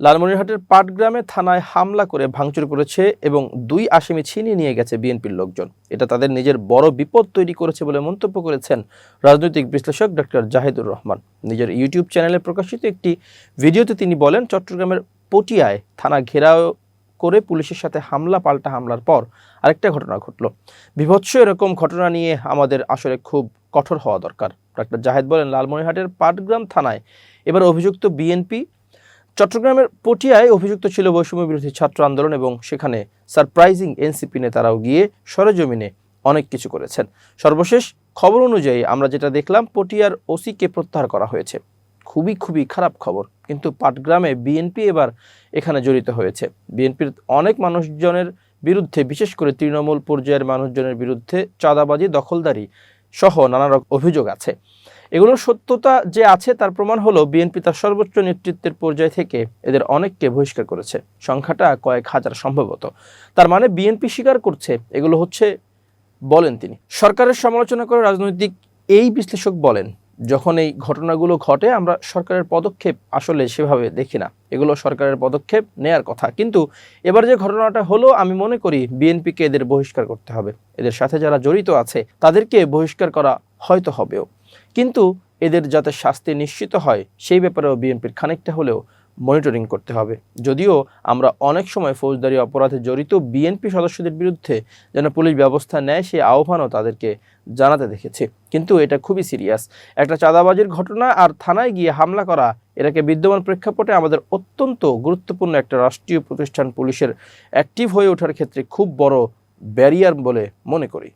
লালমনিরহাটের পাটগ্রামে থানায় হামলা করে ভাঙচুর করেছে এবং দুই আসামি ছিনিয়ে নিয়ে গেছে বিএনপির লোকজন। এটা তাদের নিজের বড় বিপদ তৈরি করেছে বলে মন্তব্য করেছেন রাজনৈতিক বিশ্লেষক ডক্টর জাহিদুর রহমান। নিজের ইউটিউব চ্যানেলে প্রকাশিত একটি ভিডিওতে তিনি বলেন, চট্টগ্রামের পটিয়ায় থানা ঘেরাও করে পুলিশের সাথে হামলা, পাল্টা হামলার পর আরেকটা ঘটনা ঘটলো। বিভৎস এরকম ঘটনা নিয়ে আমাদের আসলে খুব কঠোর হওয়া দরকার। ডক্টর জাহেদ বলেন, লালমনিরহাটের পাটগ্রাম থানায় এবার অভিযুক্ত বিএনপি চট্টগ্রামের পটিয়ায় অভিযুক্ত ছিল বৈষম্য বিরোধী ছাত্র আন্দোলন এবং সেখানে সারপ্রাইজিং এনসিপি নেতারাও গিয়ে সরেজমিনে অনেক কিছু করেছেন। সর্বশেষ খবর অনুযায়ী আমরা যেটা দেখলাম, পটিয়ার ওসিকে প্রত্যাহার করা হয়েছে। খুবই খুবই খারাপ খবর, কিন্তু পাটগ্রামে বিএনপি এবার এখানে জড়িত হয়েছে। বিএনপির অনেক মানুষজনের বিরুদ্ধে, বিশেষ করে তৃণমূল পর্যায়ের মানুষজনের বিরুদ্ধে চাঁদাবাজি, দখলদারি সহ নানা অভিযোগ আছে। এগুলোর সত্যতা যে আছে, তার প্রমাণ হলো বিএনপি তার সর্বোচ্চ নেতৃত্বের পর্যায় থেকে এদের অনেককে বহিষ্কার করেছে। সংখ্যাটা কয়েক হাজার সম্ভবত। তার মানে বিএনপি স্বীকার করছে, এগুলো হচ্ছে বলেন তিনি। সরকারের সমালোচনা করে রাজনৈতিক এই বিশ্লেষক বলেন, যখন এই ঘটনাগুলো ঘটে, আমরা সরকারের পদক্ষেপ আসলে সেভাবে দেখি না। এগুলো সরকারের পদক্ষেপ নেয়ার কথা। কিন্তু এবার যে ঘটনাটা হলো, আমি মনে করি বিএনপিকে এদের বহিষ্কার করতে হবে। এদের সাথে যারা জড়িত আছে, তাদেরকে বহিষ্কার করা হয়তো হবেও। কিন্তু এদের যাতে শাস্তি নিশ্চিত হয়, সেই ব্যাপারেও বিএনপির খানিকটা হলেও মনিটরিং করতে হবে। যদিও আমরা অনেক সময় ফৌজদারি অপরাধে জড়িত বিএনপি সদস্যদের বিরুদ্ধে যেন পুলিশ ব্যবস্থা নেয়, সেই আহ্বানও তাদেরকে জানাতে দেখেছি। কিন্তু এটা খুবই সিরিয়াস একটা চাঁদাবাজির ঘটনা আর থানায় গিয়ে হামলা করা, এটাকে বিদ্যমান প্রেক্ষাপটে আমাদের অত্যন্ত গুরুত্বপূর্ণ একটা রাষ্ট্রীয় প্রতিষ্ঠান পুলিশের অ্যাক্টিভ হয়ে ওঠার ক্ষেত্রে খুব বড় ব্যারিয়ার বলে মনে করি।